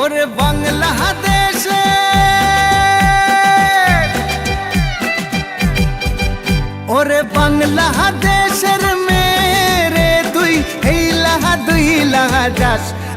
ওরে বাংলাদেশে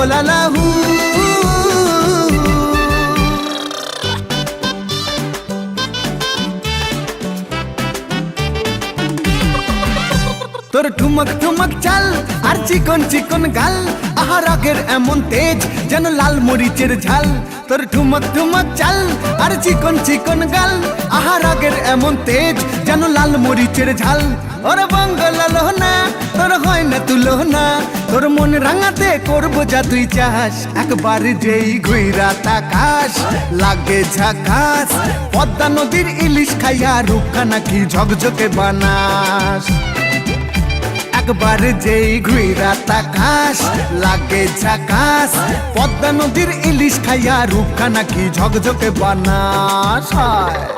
ওলালা হু তোর ঠুমক ঠুমক চাল আর চিকন চিকন গাল আহার আগের এমন তেজ যেন লাল মরিচের ঝাল। তোর ঠুমক ঠুমক চাল আর চিকন চিকন গাল আহার আগের এমন তেজ যেন লাল মরিচের ঝাল। ওর বঙ্গলালো না তোর হয় না তুলো না তোর মন রাঙাতে করব যা তুই চাস। একবার যেই ঘুইরা তাকাস, লাগে ঝাকাস, পদ্মা নদীর ইলিশ খাইয়া রূপখানা নাকি ঝকঝকে বানাস। একবার যেই ঘুইরা তাকাস, লাগে ঝাকাস, পদ্মা নদীর ইলিশ খাইয়া রূপখানা নাকি ঝকঝকে বানাস। হয়।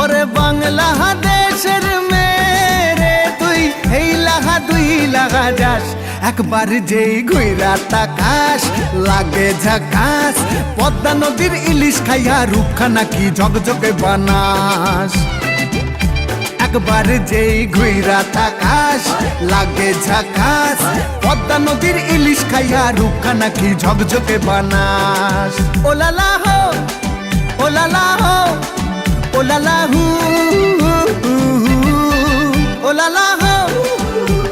ওরে বাংলা দেশের মেরে তুই, এই লাহা দুই লাগা যাস। একবার যেই ঘুইরা তাকাস, লাগে ঝাকাস, পদ্মা নদীর ইলিশ খাইয়া রূপখানা কি ঝকঝকে বানাস। একবার যেই ঘুইরা তাকাস, লাগে ঝাকাস, পদ্মা নদীর ইলিশ খাইয়া রূপখানা কি ঝকঝকে বানাস। ওলালা হো ওলালা হো ওলালা হু ওলালা হো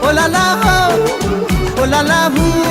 ওলালা হো ওলালা হু